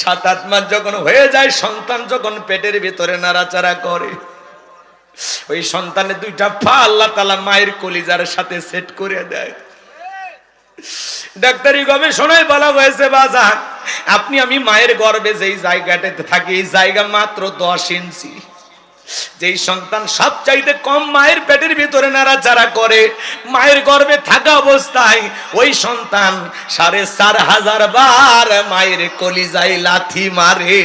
সাত আট মাস যখন হয়ে যায়, সন্তান যখন পেটের ভিতরে নাড়াচাড়া করে, ওই সন্তানের দুইটা পা আল্লাহ তালা মায়ের কলিজার সাথে সেট করে দেয়। ডাক্তারি গবেষণায় বলা হয়েছে বাজার আপনি আমি মায়ের গর্বে যেই জায়গাটাতে থাকি, এই জায়গা মাত্র দশ ইঞ্চি। যেই সন্তান সব চাইতে কম মায়ের পেটের ভিতরে নাড়াচাড়া করে, মায়ের গর্ভে থাকা অবস্থায় ওই সন্তান সাড়ে চার হাজার বার মায়ের কলিজায় লাথি মারে।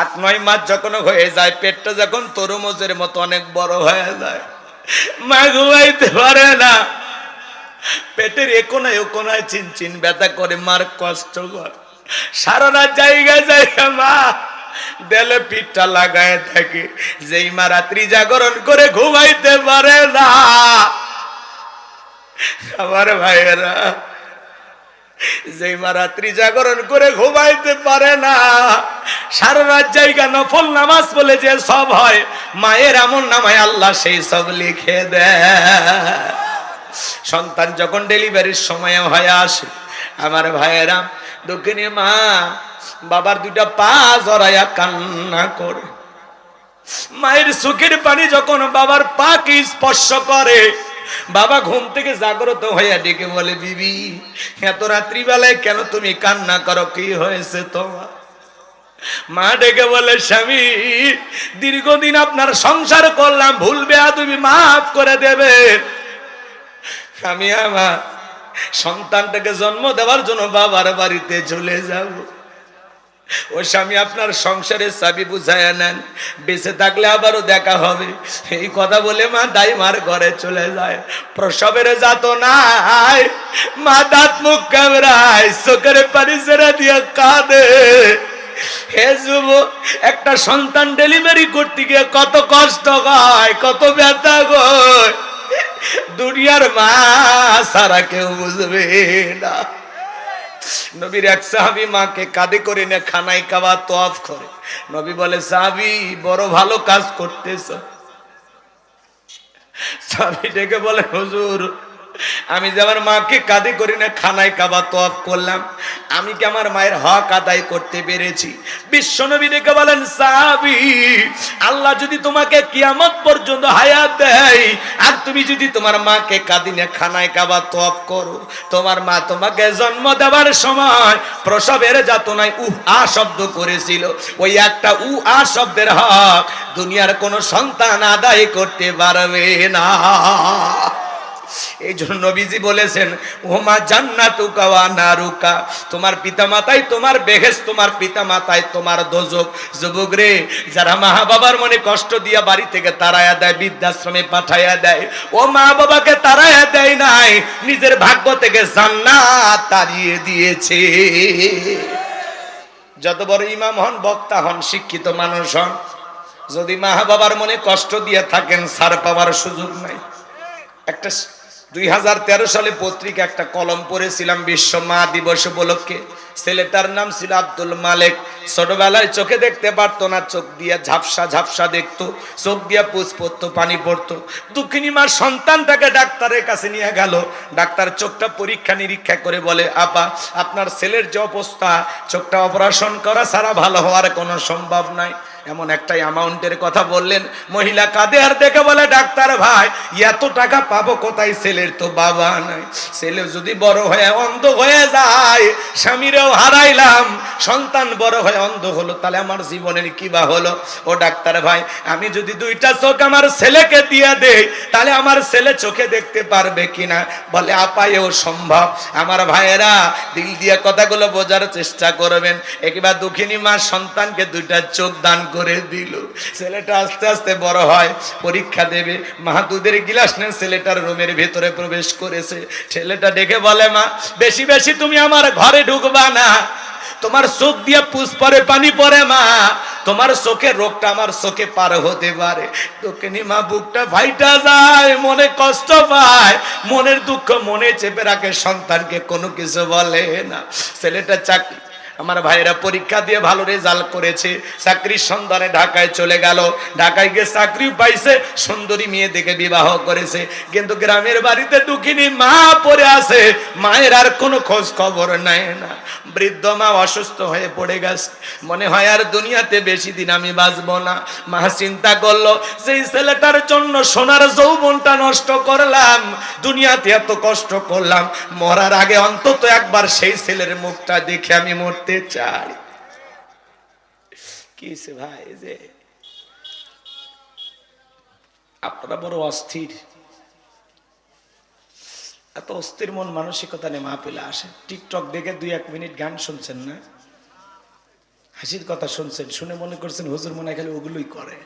আট, নয় মাস যখন হয়ে যায়, পেটটা যখন তরমুজের মতো অনেক বড় হয়ে যায়, মা ঘুমাইতে পারে না। পেটের একোনায় ওকোনায় চিন চিন ব্যথা করে, মার কষ্ট কর। সারা রাত জায়গা জায়গা মা দেলে পিঠটা লাগায় থাকে। যেই মা রাত্রি জাগরণ করে ঘুমাইতে পারে না। আমার ভাইয়েরা, যেই মা রাত্রি জাগরণ করে ঘুমাইতে পারে না, সারা রাত জায়গা নফল নামাজ বলে যে সব হয়, মায়ের এমন নামায় আল্লাহ সেই সব লিখে দেয়। সন্তান যখন ডেলিভারির সময় হয়ে, আসে। আমার ভাইয়েরা দক্ষিণে মা বাবার দুইটা পা জড়াইয়া কান্না করে। মায়ের সুখের পানি যখন বাবার পাকে স্পর্শ করে, বাবা ঘুম থেকে জাগ্রত হইয়া ডেকে বলে, বিবি, এত রাত্রিবেলায় কেন তুমি কান্না করো? কি হয়েছে তোমার? মা ডেকে বলে, স্বামী, দীর্ঘদিন আপনার সংসার করলাম ভুলবে তুমি মাফ করে দেবে। আমি আমার সন্তানটাকে জন্ম দেওয়ার জন্য বাবার বাড়িতে চলে যাব। ও স্বামী, আপনার সংসারের চাবি বুঝায় নেন। বেঁচে থাকলে আবারও দেখা হবে। এই কথা বলে মা দাই মার ঘরে চলে যায়। প্রসবের যাত নাই মা দাঁত মুখ কামড়ায়, চোখের পানি ছেড়ে দিয়ে কাঁদে। হে যুব একটা সন্তান ডেলিভারি করতে গিয়ে কত কষ্ট হয়, কত ব্যথা গয় দুনিয়ার মা সারা কেউ বুঝবে না। নবীর এক সাহাবি মাকে কাঁদে করে নিয়ে খানায় খাওয়া তফ করে। নবী বলে, সাহাবি, বড় ভালো কাজ করতেছ। সাহাবি ডেকে বলে, হুজুর, আমি যে আমার মাকে কাঁদে করি না খানায় কাবা তফ করলাম। আমি কি আমার মায়ের হক আদায় করতে পেরেছি? বিশ্বনবী ডেকে বলেন, সাহাবি, আল্লাহ যদি তোমাকে কিয়ামত পর্যন্ত হায়াত দেয়, আর তুমি যদি তোমার মাকে কাঁদিনে খানায় কাবা তপ করো, তোমার মা তোমাকে জন্ম দেওয়ার সময় প্রসবের যাতনায় উহ আ শব্দ করেছিল। ওই একটা উ আ শব্দের হক দুনিয়ার কোনো সন্তান আদায় করতে পারবে না। এই জন্য নবীজি বলেছেন, ওমা জান্নাতুকা ওয়া নারুকা। তোমার পিতামাতাই তোমার বেহেস তোমার পিতামাতাই তোমার দোজক। যুবক রে, যারা মা বাবার মনে কষ্ট দিয়া বাড়ি থেকে তারায়া দেয়, বৃদ্ধাশ্রমে পাঠাইয়া দেয়, ও মা বাবাকে তারায়া দেয় নাই, নিজের ভাগ্য থেকে জান্নাত তাড়িয়ে দিয়েছে। যত বড় ইমাম হন, বক্তা হন, শিক্ষিত মানুষ হন, যদি মা বাবার মনে কষ্ট দিয়ে থাকেন, সার পাওয়ার সুযোগ নাই। একটা দুই হাজার তেরো সালে পত্রিকা একটা কলম পড়েছিলাম বিশ্ব মা দিবস উপলক্ষে। ছেলেটার নাম ছিল আব্দুল মালেক। ছোটবেলায় চোখে দেখতে পারতো না, চোখ দিয়ে ঝাপসা ঝাপসা দেখতো, চোখ দিয়ে পুষ পড়তো পানি পড়তো। দুঃখিনী মার সন্তানটাকে ডাক্তারের কাছে নিয়ে গেল। ডাক্তার চোখটা পরীক্ষা নিরীক্ষা করে বলে, আপা, আপনার ছেলের যে অবস্থা, চোখটা অপারেশন করা ছাড়া ভালো হওয়ার কোনো সম্ভব নাই এমন একটা অ্যামাউন্টের কথা বললেন। মহিলা কাঁদে আর দেখে বলে, ডাক্তার ভাই, এত টাকা পাবো কোথায়? ছেলের তো বাবা নাই। ছেলে যদি বড় হয়ে অন্ধ হয়ে যায়, স্বামীরেও হারাইলাম। সন্তান বড় হয়ে অন্ধ হলো, তাহলে আমার জীবনের কি বা হলো? ও ডাক্তার ভাই, আমি যদি দুইটা চোখ আমার ছেলেকে দিয়ে দেই, তাহলে আমার ছেলে চোখে দেখতে পারবে কিনা? বলে, আপায়েও সম্ভব। আমার ভাইয়েরা, দিল দিয়ে কথাগুলো বোঝার চেষ্টা করবেন। একবার দুঃখিনী মা সন্তানকে দুইটা চোখ দান করে দিল। ছেলেটা আস্তে আস্তে বড় হয়, পরীক্ষা দেবে। মা দুধের গিলাস নেন, ছেলেটার রুমের ভেতরে প্রবেশ করেছে। ছেলেটা ডেকে বলে, মা, বেশি বেশি তুমি আমার ঘরে ঢুকবা না। তোমার চোখ দিয়ে পুষ পরে, পানি পরে, মা। তোমার চোখের রোগটা আমার চোখে পার হতে পারে। দক্ষিণী মা, বুকটা ভাইটা যায়, মনে কষ্ট পায়। মনের দুঃখ মনে চেপে রাখে, সন্তানকে কোনো কিছু বলে না। ছেলেটা চাকরি আমার ভাইয়েরা পরীক্ষা দিয়ে ভালো রেজাল্ট করেছে। চাকরির সন্ধানে ঢাকায় চলে গেল। ঢাকায় গিয়ে চাকরি পাইছে, সুন্দরী মেয়ে দেখে বিবাহ করেছে। কিন্তু গ্রামের বাড়িতে দুঃখিনী মা পড়ে আছে। মায়ের আর কোনো খোঁজ খবর নাই না। বৃদ্ধ মা অসুস্থ হয়ে পড়ে গেছে। মনে হয় আর দুনিয়াতে বেশি দিন আমি বাঁচবো না। মা চিন্তা করল সেই ছেলেটার জন্য সোনার যৌবনটা নষ্ট করলাম, দুনিয়াতে এত কষ্ট করলাম, মরার আগে অন্তত একবার সেই ছেলের মুখটা দেখে আমি মরতে চাই। কিসে ভাই যে? আপনারা বড় অস্থির। এত অস্থির মন মানসিকতা নিয়ে মাহফিলে আসে টিকটক দেখে দুই এক মিনিট গান শুনছেন না? হাসির কথা শুনছেন, শুনে মনে করছেন হুজুর মনে খালি ওগুলোই করে।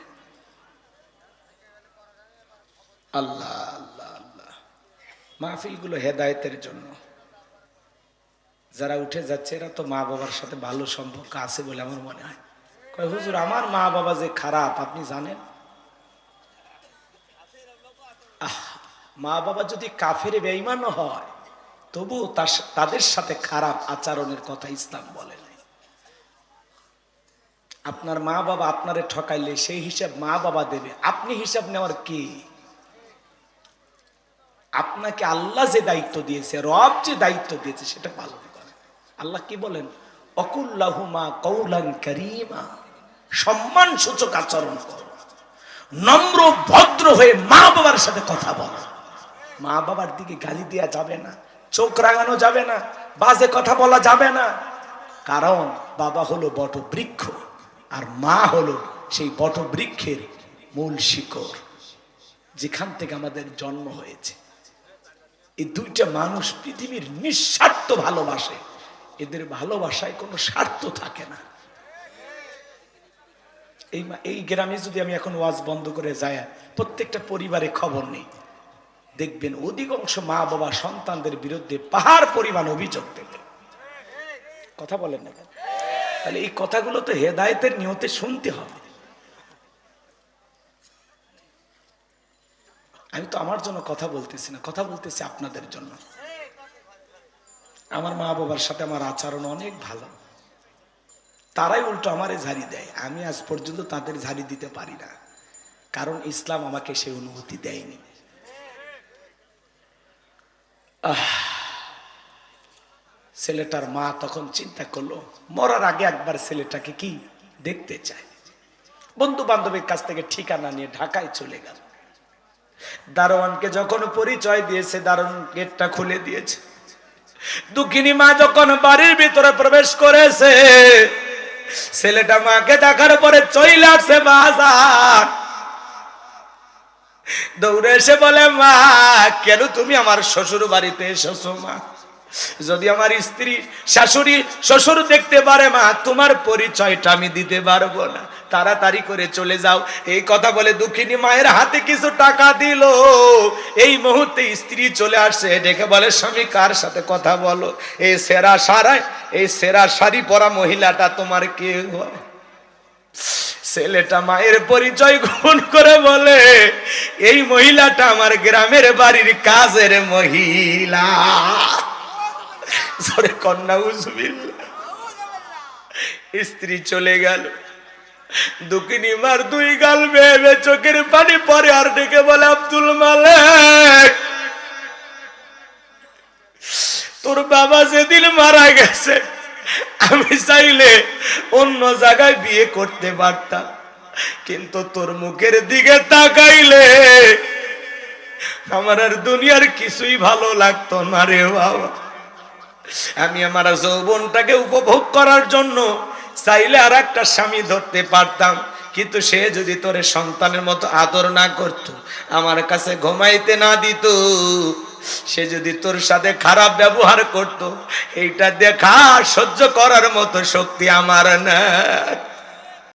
আল্লাহ আল্লাহ আল্লাহ। মাহফিলগুলো হেদায়েতের জন্য। যারা উঠে যাচ্ছে, এরা তো মা বাবার সাথে ভালো সম্পর্ক আছে বলে আমার মনে হয়। কয়, হুজুর, আমার মা বাবা যে খারাপ, আপনি জানেন? মা বাবা যদি কাফের বেঈমানও হয় তবু তাদের সাথে খারাপ আচরণের কথা ইসলাম বলে নাই। আপনার মা বাবা আপনারে ঠকাইলে সেই হিসাব মা বাবা দেবে। আপনি হিসাব নেওয়ার কি? আপনাকে আল্লাহ যে দায়িত্ব দিয়েছে, রব যে দায়িত্ব দিয়েছে, সেটা পালন আল্লাহ কি বলেন? অকুল্লাহুমা কৌলান করিমা। সম্মান সূচক আচরণ করো। নম্র, ভদ্র হয়ে মা বাবার সাথে কথা বলো। মা বাবার দিকে গালি দেওয়া যাবে না, চোখ রাঙানো যাবে না, বাজে কথা বলা যাবে না। কারণ বাবা হলো বট বৃক্ষ আর মা হলো সেই বট বৃক্ষের মূল শিকড়, যেখান থেকে আমাদের জন্ম হয়েছে। এই দুইটা মানুষ পৃথিবীর নিঃস্বার্থ ভালোবাসে। এদের ভালোবাসায় কোনো স্বার্থ থাকে না। এই এই গ্রামে যদি আমি এখন ওয়াজ বন্ধ করে যাই, প্রত্যেকটা পরিবারে খবর নেই। দেখবেন অধিকাংশ মা বাবা সন্তানদের বিরুদ্ধে পাহাড় পরিমাণ অভিযোগ দেবে। কথা বলেন না তাহলে এই কথাগুলো তো হেদায়েতের নিয়তে শুনতে হবে। আমি তো আমার জন্য কথা বলতেছি না, কথা বলতেছি আপনাদের জন্য। আমার মা বাবার সাথে আমার আচরণ অনেক ভালো। তারাই উল্টো আমারে ঝাড়ি দেয়। আমি আজ পর্যন্ত তাদের ঝাড়ি দিতে পারি না। কারণ ইসলাম আমাকে সেই অনুমতি দেয়নি। ছেলেটার মা তখন চিন্তা করল, মরার আগে একবার ছেলেটাকে কি দেখতে চায়? বন্ধু বান্ধবের কাছ থেকে ঠিকানা নিয়ে ঢাকায় চলে গেল। দারোয়ানকে যখন পরিচয় দিয়েছে, দারোয়ান গেটটা খুলে দিয়েছে। দুঃখিনী মা যখন বাড়ির ভিতরে প্রবেশ করেছে, ছেলেটা মাকে দেখার পরে চই লাগছে বাজার। দৌড়ে এসে বলে, মা, কেন তুমি আমার শ্বশুর বাড়িতে এসেছ, মা? যদি আমার স্ত্রী, শাশুড়ি, শ্বশুর দেখতে পারে মা, তোমার পরিচয়টা আমি দিতে পারব না। তাড়াতাড়ি করে চলে যাও। এই কথা বলে দুঃখিনী মায়ের হাতে কিছু টাকা দিল। এই মুহূর্তে স্ত্রী চলে আসছে। ডেকে বলে, স্বামী, কার সাথে কথা বলো? এই সেরা সারায় এই সেরা শাড়ি পরা মহিলাটা তোমার কে হয়? ছেলেটা মায়ের পরিচয় গ্রহণ করে বলে, এই মহিলাটা আমার গ্রামের বাড়ির কাজের মহিলা। জোরে কন্যা উজবিল্লা স্ত্রী চলে গেল। মার দুই গাল বেয়ে চোখের পানি পরে আর ডেকে বলে, আব্দুল মালেক, তোর বাবা যেদিন মারা গেছে, আমি চাইলে অন্য জায়গায় বিয়ে করতে পারতাম। কিন্তু তোর মুখের দিকে তাকাইলে আমার আর দুনিয়ার কিছুই ভালো লাগতো না রে বাবা। আমি আমার যৌবনটাকে উপভোগ করার জন্য চাইলে আর একটা স্বামী ধরতে পারতাম। কিন্তু সে যদি তোরে সন্তানের মতো আদর না করত, আমার কাছে ঘুমাইতে না দিত। সে যদি তোর সাথে খারাপ ব্যবহার করত, এইটা দেখা সহ্য করার মতো শক্তি আমার না